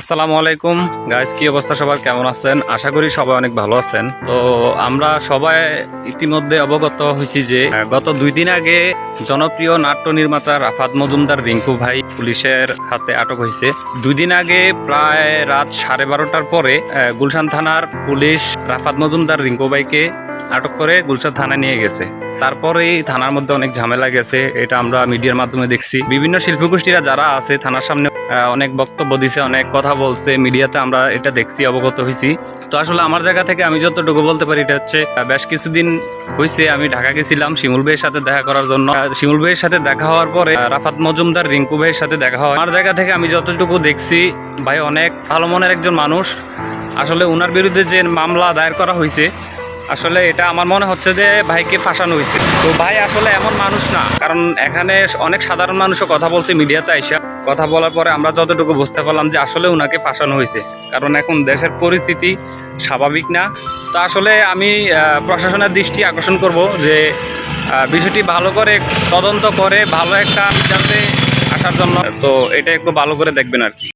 আসসালামু আলাইকুম। গাইস কি অবস্থা সবার? কেমন আছেন? আশা করি সবাই অনেক ভালো আছেন। তো আমরা সবাই ইতিমধ্যে অবগত হয়েছি যে গত দুই দিন আগে জনপ্রিয় নাট্য নির্মাতা রাফাত মজুমদার রিঙ্কু ভাই পুলিশের হাতে আটক হয়েছে। দুই দিন আগে প্রায় রাত সাড়ে বারোটার পরে গুলশান থানার পুলিশ রাফাত মজুমদার রিঙ্কু ভাইকে আটক করে গুলশান থানায় নিয়ে গেছে। তারপরেই থানার মধ্যে অনেক ঝামেলা গেছে। এটা আমরা মিডিয়ার মাধ্যমে দেখছি। বিভিন্ন শিল্পগোষ্ঠীরা যারা আছে, থানার সামনে অনেক বক্তব্য দিছে, অনেক কথা বলছে, মিডিয়াতে আমরা এটা দেখছি, অবগত হয়েছি তো আসলে আমার জায়গা থেকে আমি যতটুকু বলতে পারি, এটা হচ্ছে বেশ কিছুদিন হয়েছে আমি ঢাকা গেছিলাম শিমুল ভাইয়ের সাথে দেখা করার জন্য। শিমুল ভাইয়ের সাথে দেখা হওয়ার পরে রাফাত মজুমদার, রিঙ্কু ভাইয়ের সাথে দেখা হয়। আমার জায়গা থেকে আমি যতটুকু দেখছি, ভাই অনেক ভালো মনের একজন মানুষ। আসলে ওনার বিরুদ্ধে যে মামলা দায়ের করা হয়েছে আসলে এটা আমার মনে হচ্ছে যে ভাইকে ফাঁসানো হয়েছে। তো ভাই আসলে এমন মানুষ না, কারণ এখানে অনেক সাধারণ মানুষও কথা বলছে মিডিয়াতে আইসা। কথা বলার পরে আমরা যতটুকু বুঝতে পারলাম যে আসলে ওনাকে ফাঁসানো হয়েছে। কারণ এখন দেশের পরিস্থিতি স্বাভাবিক না। তো আসলে আমি প্রশাসনের দৃষ্টি আকর্ষণ করব যে বিষয়টি ভালো করে তদন্ত করে ভালো একটা সিদ্ধান্তে আসার জন্য। তো এটা একটু ভালো করে দেখবেন আর কি।